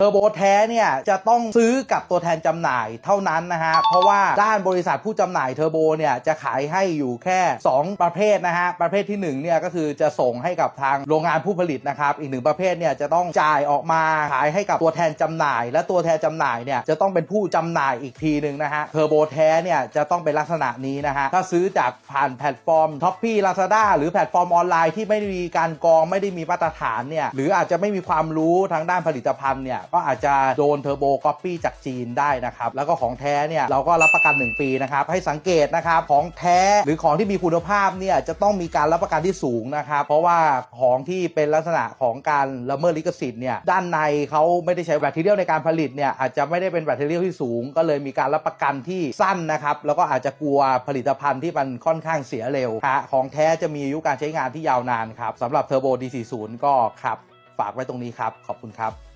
เทอร์โบแท้เนี่ยจะต้องซื้อกับตัวแทนจำหน่ายเท่านั้นนะฮะ เพราะว่าด้านบริษัทผู้จำหน่ายเทอร์โบเนี่ยจะขายให้อยู่แค่ 2 ประเภทนะฮะ ประเภทที่1เนี่ยก็คือจะส่งให้กับทางโรงงานผู้ผลิตนะครับ อีกหนึ่งประเภทเนี่ยจะต้องจ่ายออกมาขายให้กับตัวแทนจำหน่าย และตัวแทนจำหน่ายเนี่ยจะต้องเป็นผู้จำหน่ายอีกทีหนึ่งนะฮะเทอร์โบแท้เนี่ยจะต้องเป็นลักษณะนี้นะฮะถ้าซื้อจากผ่านแพลตฟอร์ม t อ p ปี้ลาซาด้าหรือแพลตฟอร์มออนไลน์ที่ไม่มีการกองไม่ได้มีมาตรฐานเนี่ยหรืออาจจะไม่มีความรู้ทางด้านผลิตภัณฑ์เนี่ยก็อาจจะโดนเทอร์โบก๊อปปี้จากจีนได้นะครับแล้วก็ของแท้เนี่ยเราก็รับประกัน 1 ปีนะครับให้สังเกตนะครับของแท้หรือของที่มีคุณภาพเนี่ยจะต้องมีการรับประกันที่สูงนะครับเพราะว่าของที่เป็นลักษณะของการละเมิดลิขสิทธิ์เนี่ยด้านในเขาไม่ได้ใช้แบคทีเรียในการผลิตเนี่ยอาจจะไม่ได้เป็นแบคทีเรียที่สูง ก็เลยมีการรับประกันที่สั้นนะครับแล้วก็อาจจะกลัวผลิตภัณฑ์ที่มันค่อนข้างเสียเร็วฮะของแท้จะมีอายุการใช้งานที่ยาวนานครับสำหรับเทอร์โบ D40 ก็ครับ ฝากไว้ตรงนี้ครับ ขอบคุณครับ